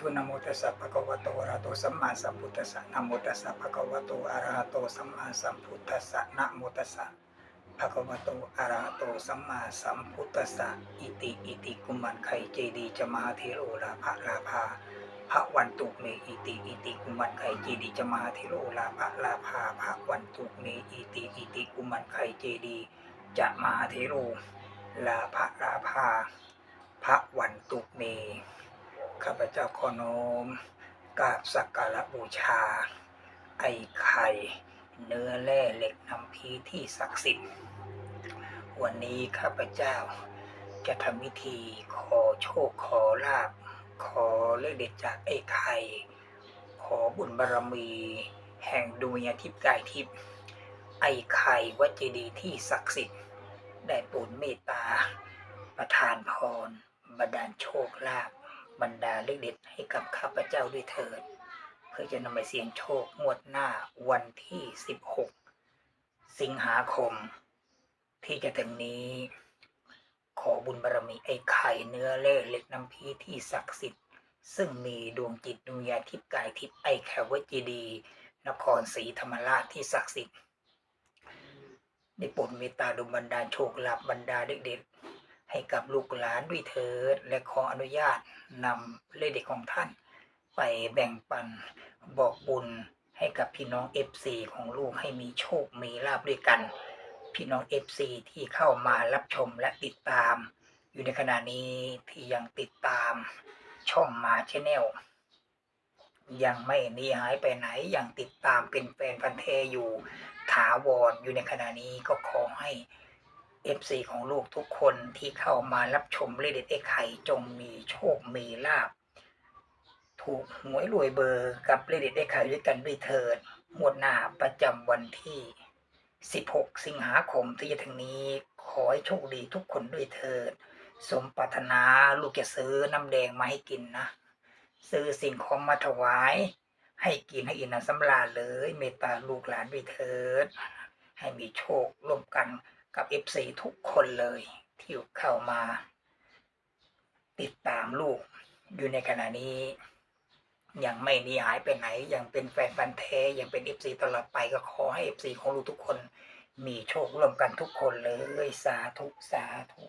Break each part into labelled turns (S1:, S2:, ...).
S1: ธุนะโมตัสสะภะคะวะโตอะระหะโตสัมมาสัมพุทธัสสะนะโมตัสสะภะคะวะโตอะระหะโตสัมมาสัมพุทธัสสะนะโมตัสสะภะคะวะโตอะระหะโตสัมมาสัมพุทธัสสะอิติอิติกุมันไคเจดีจะมหาเทโรลาภะลาภาภะวันตุเมอิติอิติกุมันไคเจดีจะมาเทโรลาภะลาภาภะวันตุเมอิติอิติกุมันไคเจดีจะมาเทโรลาภะลาภาภะวันตุเม ข้าพเจ้าขอน้อมกราบสักการะบูชา ไอ้ไข่ เนื้อแร่เหล็กน้ำพีที่ศักดิ์สิทธิ์ วันนี้ข้าพเจ้าจะทำพิธีขอโชคขอลาบ ขอเลขเด็ดจากไอ้ไข่ ขอบุญบารมี แห่งดวงวิญญาทิพย์กายทิพย์ไอ้ไข่วัจดีที่ศักดิ์สิทธิ์ ได้ปรดเมตตา ประทานพรบันดาลโชคลาภ บรรดาเลขเด็ดให้กับข้าพเจ้าด้วยเถิด เพื่อจะนำไปเสี่ยงโชคงวดหน้าวันที่ 16 สิงหาคม ที่จะถึงนี้ ขอบุญบารมีไอ้ไข่เนื้อเล่เหล็กน้ำพีที่ศักดิ์สิทธิ์ ซึ่งมีดวงจิตดวงวิญาทิพย์กายทิพย์ไอ้แควจีดี นครศรีธรรมราชที่ศักดิ์สิทธิ์ได้โปรดเมตตาดลบันดาโชคลาภบรรดาเด็ก ให้กับลูกหลานด้วยเถิด และขออนุญาตนำเลขเด็กของท่าน ไปแบ่งปันบอกบุญให้กับพี่น้อง FC ของลูกให้มีโชค มีลาบด้วยกัน พี่น้อง FC ที่เข้ามารับชมและติดตาม อยู่ในขณะนี้ที่ยังติดตามช่องมาชแนลยังไม่นีหายไปไหนยังติดตามเป็นแฟนพันธ์แท้อยู่ถาวรอยู่ในขณะนี้ก็ขอให้ FC ของลูกทุกคนที่เข้ามารับชมเลขเด็ดไอ้ไข่จงมีโชคมีลาบ ถูกหวยรวยเบอร์กับเลขเด็ดไอ้ไข่ด้วยกันด้วยเถิดงวดหน้าประจำวันที่ 16 สิงหาคมที่จะถึงนี้ ขอให้โชคดีทุกคนด้วยเถิด สมปรารถนาลูกจะซื้อน้ำแดงมาให้กินนะ ซื้อสิ่งของมาถวาย ให้กินให้อินนะสำราญเลย เมตตาลูกหลานด้วยเถิด ให้มีโชคร่วมกัน กับเอฟซีทุกคนเลยที่เข้ามา ติดตามลูกอยู่ในขณะนี้ ยังไม่หนีหายไปไหน ยังเป็นแฟนพันแท้ยังเป็นเอฟซีตลอดไปก็ขอให้เอฟซีของลูกทุกคน มีโชคร่วมกันทุกคนเลยสาธุสาธุ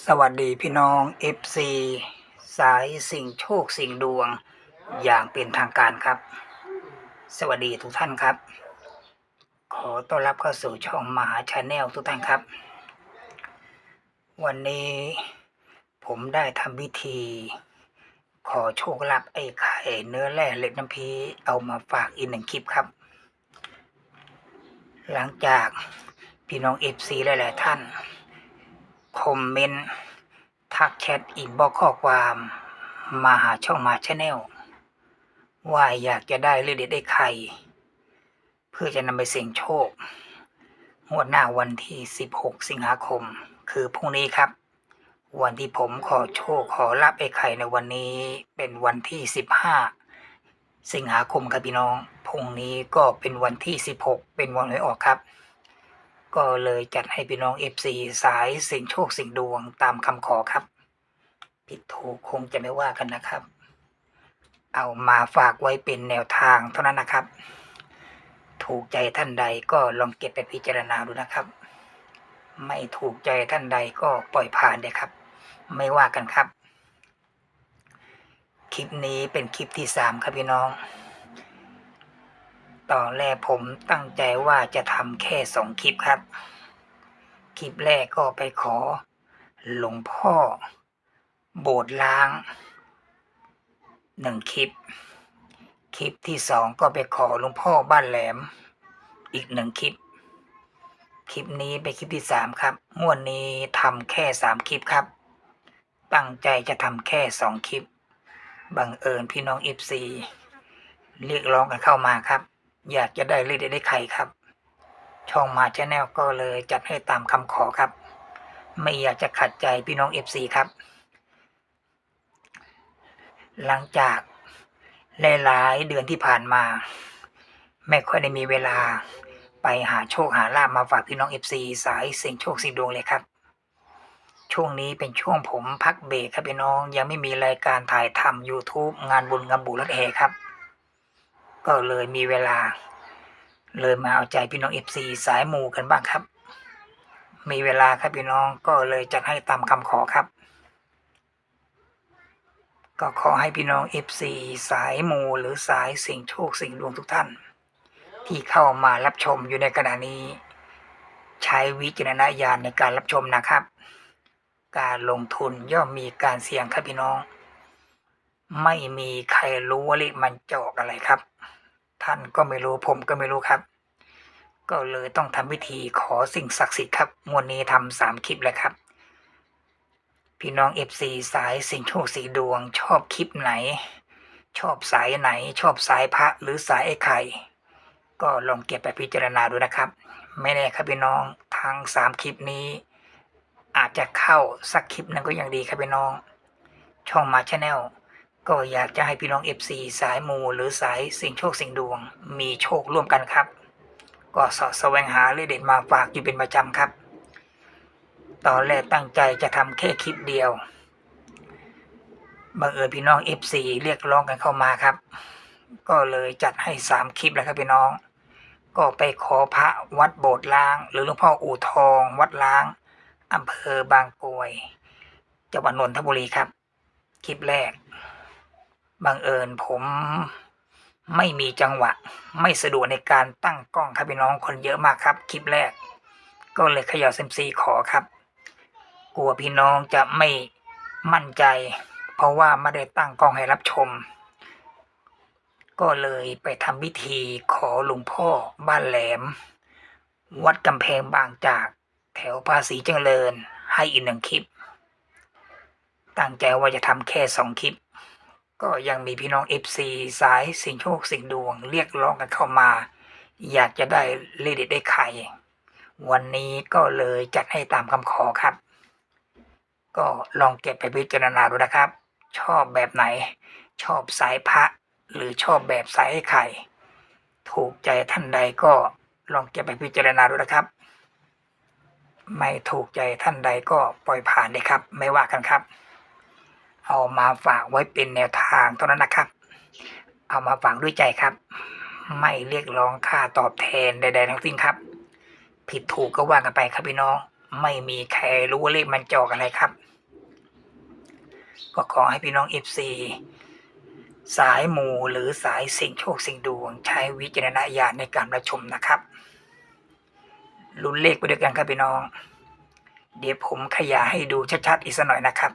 S1: สวัสดีพี่น้อง FC สายสิ่งโชคสิ่งดวงอย่างเป็นทางการครับ สวัสดีทุกท่านครับ ขอต้อนรับเข้าสู่ช่องมหาชาแนลทุกท่านครับ วันนี้ผมได้ทำพิธี ขอโชคลาภไอ้ไข่เนื้อแร่เล็กน้ำพีเอามาฝากอีกหนึ่งคลิปครับ หลังจากพี่น้อง FC หลาย ๆ ท่าน คอมเมนต์ ทักแชทอินบอกข้อความมาหาช่องมาชาแนลว่าอยากจะได้เลขเด็ดได้ไข่เพื่อจะนำไปเสี่ยงโชค งวดหน้าวันที่ 16 สิงหาคม คือพรุ่งนี้ครับ วันที่ผมขอโชคขอรับไอ้ไข่ในวันนี้เป็นวันที่ 15 สิงหาคมครับพี่น้องพรุ่งนี้ก็เป็นวันที่ 16 เป็นวันหวยออกครับ ก็เลยจัดให้พี่น้อง FC สายเสิ่ยงโชคเสิ่ยงดวงตามคำขอครับ ผิดถูกคงจะไม่ว่ากันนะครับ เอามาฝากไว้เป็นแนวทางเท่านั้นนะครับ ถูกใจท่านใดก็ลองเก็บไปพิจารณาดูนะครับ ไม่ถูกใจท่านใดก็ปล่อยผ่านเลยครับ ไม่ว่ากันครับ คลิปนี้เป็นคลิปที่สามครับพี่น้อง ตอนแรกผมตั้งใจว่าจะทำแค่สองคลิปครับ คลิปแรกก็ไปขอหลวงพ่อ โบสถ์ล้างหนึ่งคลิป คลิปที่สองก็ไปขอหลวงพ่อบ้านแหลม อีกหนึ่งคลิป คลิปนี้เป็นคลิปที่สามครับงวดนี้ทำแค่สามคลิปครับ ตั้งใจจะทำแค่สองคลิปบังเอิญพี่น้องเอฟซีเรียกร้องกันเข้ามาครับ อยากจะได้เลขเด็ดได้ไข่ครับ ช่องมาชแนลก็เลยจัดให้ตามคำขอครับ ไม่อยากจะขัดใจพี่น้องเอฟซีครับ หลังจากหลายๆเดือนที่ผ่านมา ไม่ค่อยได้มีเวลาไปหาโชคหาลาบมาฝากพี่น้องเอฟซีสายเสียงโชคเสียงดวงเลยครับ ช่วงนี้เป็นช่วงผมพักเบรกครับพี่น้องยังไม่มีรายการถ่ายทำ YouTube งานบุญงานบุญรถแห่ครับ ก็เลยมีเวลา เลยมาเอาใจพี่น้องเอฟซีสายมูกันบ้างครับ มีเวลาครับพี่น้องก็เลยจัดให้ตามคำขอครับ ก็ขอให้พี่น้องเอฟซีสายมูหรือสายสิ่งโชคสิ่งดวงทุกท่าน ที่เข้ามารับชมอยู่ในขณะนี้ ใช้วิจารณญาณในการรับชมนะครับ การลงทุนย่อมมีการเสี่ยงครับพี่น้อง ไม่มีใครรู้ว่าเลขมันจะออกอะไรครับ ท่านก็ไม่รู้ผมก็ไม่รู้ครับ ก็เลยต้องทำพิธีขอสิ่งศักดิ์สิทธิ์ครับงวดนี้ทำสามคลิปแล้วครับ พี่น้องเอฟซีสายสิ่งโชคสีดวง ชอบคลิปไหน ชอบสายไหน ชอบสายพระหรือสายไอ้ไข่ก็ลองเก็บไปพิจารณาดูนะครับ ไม่แน่ครับพี่น้องทั้งสามคลิปนี้ อาจจะเข้าสักคลิปหนึงก็ยังดีครับพี่น้อง ช่องมาชาแนล ก็อยากจะให้พี่น้องเอฟซีสายมูหรือสายสิ่งโชคสิ่งดวง มีโชคร่วมกันครับ ก็สอดแสวงหาเลขเด็ดมาฝากอยู่เป็นประจำครับ ตอนแรกตั้งใจจะทำแค่คลิปเดียวบังเอิญพี่น้อง FC เรียกร้องกันเข้ามาครับ ก็เลยจัดให้สามคลิปแล้วครับพี่น้อง ก็ไปขอพระวัดโบสถ์ล้าง หรือหลวงพ่ออู่ทอง วัดล้างอำเภอบางกรวยจังหวัดนนทบุรีครับ คลิปแรก บังเอิญผมไม่มีจังหวะ ไม่สะดวกในการตั้งกล้องครับพี่น้องคนเยอะมากครับ คลิปแรก ก็เลยขย่าเซมซีขอครับ กลัวพี่น้องจะไม่มั่นใจ เพราะว่าไม่ได้ตั้งกล้องให้รับชม ก็เลยไปทำพิธีขอหลวงพ่อบ้านแหลม วัดกำแพงบางจากแถวภาษีเจริญให้อีกหนึ่งคลิป ตั้งใจว่าจะทำแค่สองคลิป ก็ยังมีพี่น้องเอฟซีสายสิ่งโชคสิ่งดวง เรียกร้องกันเข้ามา อยากจะได้เลด็ดได้ไข่วันนี้ก็เลยจัดให้ตามคำขอครับ ก็ลองเก็บไปพิจารณาดูนะครับ ชอบแบบไหน ชอบสายพระ หรือชอบแบบสายไอ้ไข่ ถูกใจท่านใดก็ลองเก็บไปพิจารณาดูนะครับ ไม่ถูกใจท่านใดก็ปล่อยผ่านเลยครับ ไม่ว่ากันครับ เอามาฝากไว้เป็นแนวทางเท่านั้นนะครับ เอามาฝากด้วยใจครับ ไม่เรียกร้องค่าตอบแทนใดๆทั้งสิ้นครับ ผิดถูกก็ว่ากันไปครับพี่น้อง ไม่มีใครรู้ว่าเลขมันจอกอะไรครับ ก็ขอให้พี่น้องเอฟซีสายมูหรือสายสิ่งโชคสิ่งดวง ใช้วิจารณญาณในการรับชมนะครับลุ้นเลขไปด้วยกันครับพี่น้อง เดี๋ยวผมขยายให้ดูชัดๆอีกสักหน่อยนะครับ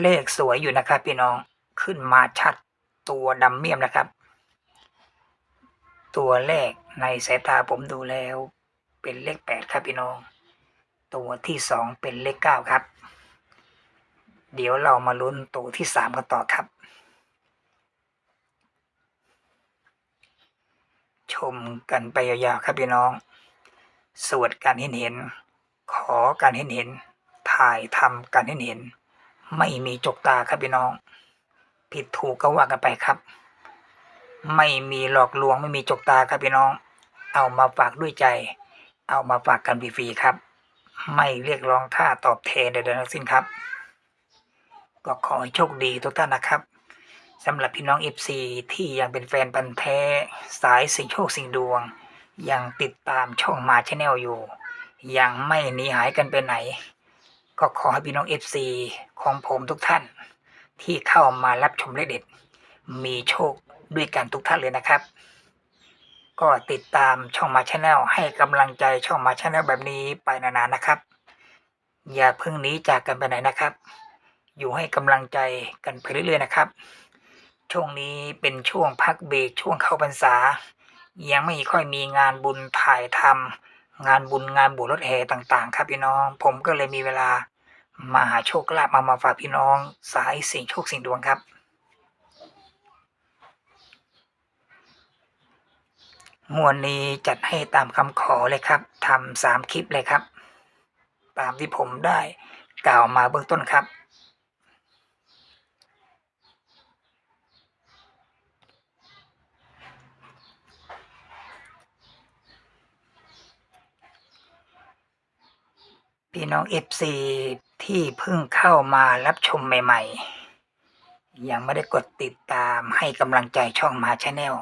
S1: เลขสวยอยู่นะครับ พี่น้องขึ้นมาชัดตัวดำเมี่ยมนะครับ ตัวแรกในสายตาผมดูแล้ว เป็นเลขแปดครับพี่น้อง ตัวที่สองเป็นเลขเก้าครับ เดี๋ยวเรามาลุ้นตัวที่สามกันต่อครับ ชมกันไปยาวๆครับพี่น้อง สวดการเห็นเห็น ขอการเห็นเห็นถ่ายทำการเห็นเห็น ไม่มีจกตาครับพี่น้อง ผิดถูกก็ว่ากันไปครับ ไม่มีหลอกลวงไม่มีจกตาครับพี่น้อง เอามาฝากด้วยใจ เอามาฝากกันฟรีๆครับ ไม่เรียกร้องค่าตอบแทนใดๆทั้งสิ้นครับ ก็ขอให้โชคดีทุกท่านนะครับสำหรับพี่น้อง FC ที่ยังเป็นแฟนพันแท้ สายสิ่งโชคสิ่งดวง ยังติดตามช่องมาชแนลอยู่ ยังไม่หนีหายกันไปไหน ก็ขอให้พี่น้อง FC ของผมทุกท่าน ที่เข้ามารับชมเลขเด็ด มีโชคด้วยกันทุกท่านเลยนะครับ ก็ติดตามช่องมาชแนลให้กำลังใจช่องมาชแนลแบบนี้ไปนานๆนะครับ อย่าเพิ่งหนีจากกันไปไหนนะครับ อยู่ให้กำลังใจกันไปเรื่อยๆนะครับ ช่วงนี้เป็นช่วงพักเบรกช่วงเข้าพรรษา ยังไม่ค่อยมีงานบุญถ่ายทำงานบุญงานบวชรถแห่ต่างๆ ครับพี่น้อง ผมก็เลยมีเวลา มาหาโชคลาภมามาฝากพี่น้อง สายสิ่งโชคสิ่งดวงครับ มวนนี้จัดให้ตามคำขอเลยครับทำสามคลิปเลยครับ ตามที่ผมได้กล่าวมาเบื้องต้นครับ พี่น้องเอฟซีที่เพิ่งเข้ามารับชมใหม่ ๆ ยังไม่ได้กดติดตามให้กำลังใจช่องมาชาแนล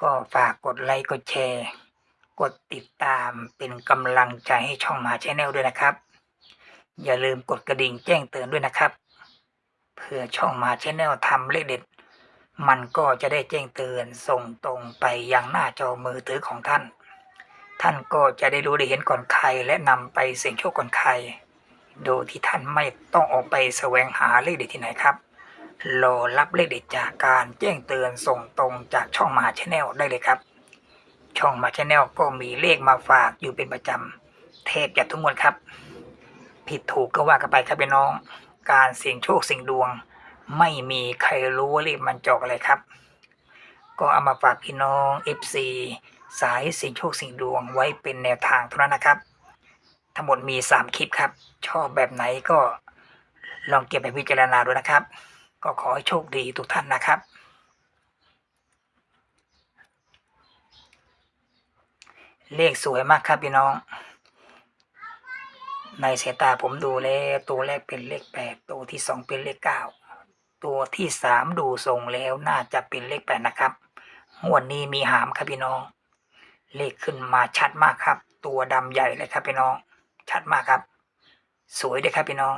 S1: ก็ฝากกดไลค์กดแชร์ กดติดตามเป็นกำลังใจให้ช่องมาชาแนลด้วยนะครับ อย่าลืมกดกระดิ่งแจ้งเตือนด้วยนะครับ เพื่อช่องมาชาแนลทำเลขเด็ด มันก็จะได้แจ้งเตือนส่งตรงไปยังหน้าจอมือถือของท่าน ท่านก็จะได้รู้ได้เห็นก่อนใคร และนำไปเสี่ยงโชคก่อนใคร โดยที่ท่านไม่ต้องออกไปแสวงหาเลขเด็ดที่ไหนครับรอรับเลขเด็ดจากการแจ้งเตือนส่งตรงจากช่องมหาชแนลได้เลยครับ ช่องมหาชแนลก็มีเลขมาฝากอยู่เป็นประจำเทพจะทุกงวดครับ ผิดถูกก็ว่ากันไปครับพี่น้อง การเสี่ยงโชคเสี่ยงดวง ไม่มีใครรู้ว่าเลขมันจอกอะไรครับ ก็เอามาฝากพี่น้อง FC สายสิ่งโชคสิ่งดวงไว้เป็นแนวทางเท่านั้นนะครับ ทั้งหมดมี 3 คลิปครับ ชอบแบบไหนก็ลองเก็บไปพิจารณาดูนะครับ ก็ขอให้โชคดีทุกท่านนะครับ เลขสวยมากครับพี่น้อง ในสายตาผมดูแล้วตัวแรกเป็นเลขแปดตัวที่สองเป็นเลขเก้าตัวที่สามดูทรงแล้วน่าจะเป็นเลขแปดนะครับงวดนี้มีหามครับพี่น้อง เลขขึ้นมาชัดมากครับ ตัวดำใหญ่เลยครับพี่น้อง ชัดมากครับ สวยเลยครับพี่น้อง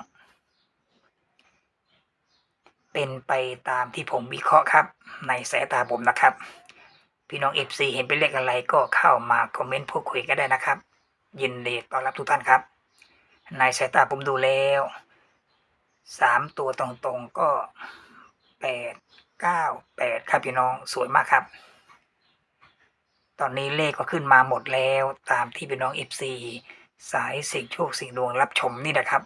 S1: เป็นไปตามที่ผมวิเคราะห์ครับ ในสายตาผมนะครับ พี่น้องเอฟซีเห็นเป็นเลขอะไรก็เข้ามาคอมเมนต์พูดคุยกันได้นะครับ ยินดีต้อนรับทุกท่านครับ ในสายตาผมดูแล้วสามตัวตรงๆก็แปดเก้าแปดครับพี่น้องสวยมากครับ ตอนนี้เลขก็ขึ้นมาหมดแล้วตามที่พี่น้องเอฟซีสายสิ่งโชคสิ่งดวงรับชมนี่นะครับ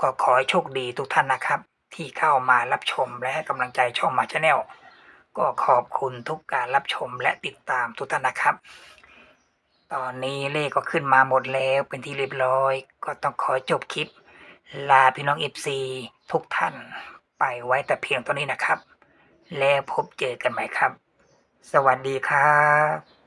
S1: ก็ขอให้โชคดีทุกท่านนะครับ ที่เข้ามารับชมและให้กำลังใจช่องมาชาแนลก็ขอบคุณทุกการรับชมและติดตามทุกท่านนะครับ ตอนนี้เลขก็ขึ้นมาหมดแล้วเป็นที่เรียบร้อย ก็ต้องขอจบคลิป ลาพี่น้องเอฟซีทุกท่านไปไว้แต่เพียงเท่านี้นะครับ แล้วพบเจอกันใหม่ครับ สวัสดีครับ